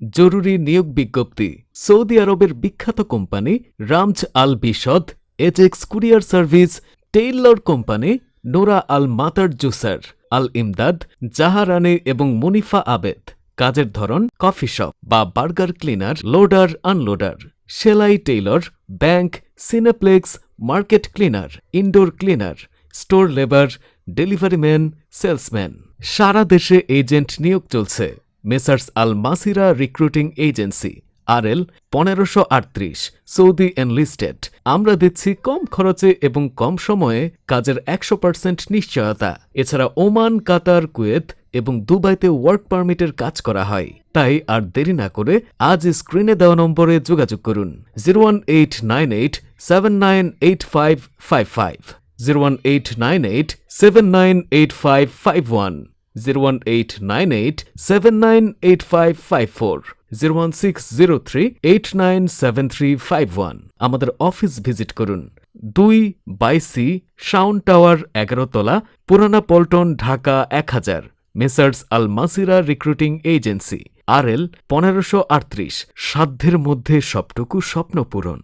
জরুরি নিয়োগ বিজ্ঞপ্তি। সৌদি আরবের বিখ্যাত কোম্পানি রামজ আল বিশদ, Ajex courier service, tailor company Nora আল মাতার জুসার, আল ইমদাদ জাহারানে এবং মুনিফা আবেদ। কাজের ধরন কফি শপ বা বার্গার ক্লিনার, লোডার, আনলোডার। সেলাই tailor, bank, Cineplex, market cleaner, indoor cleaner, store labour, delivery man, salesman. সারা দেশে এজেন্ট নিয়োগ চলছে। Messrs Al Masira recruiting agency R L পনেরোশো আটত্রিশ, সৌদি এনলিস্টেড। আমরা দিচ্ছি কম খরচে এবং কম সময়ে কাজের একশো পার্সেন্ট নিশ্চয়তা। এছাড়া ওমান, কাতার, কুয়েত এবং দুবাইতে ওয়ার্ক পারমিটের কাজ করা হয়। তাই আর দেরি না করে আজ স্ক্রিনে দেওয়া নম্বরে যোগাযোগ করুন। Zero one eight nine eight seven nine eight five five five. Zero one eight nine eight seven nine eight five five one. Zero one eight nine eight seven nine eight five five four zero one six zero three eight nine seven three five one আমাদের office visit করুন। দুই bye see Shaon tower এগারোতলা পুরানা পল্টন, ঢাকা এক হাজার। Messrs Al Masira recruiting agency R L পনেরোশো আটত্রিশ। সাধ্যের মধ্যে সবটুকু স্বপ্ন পূরণ।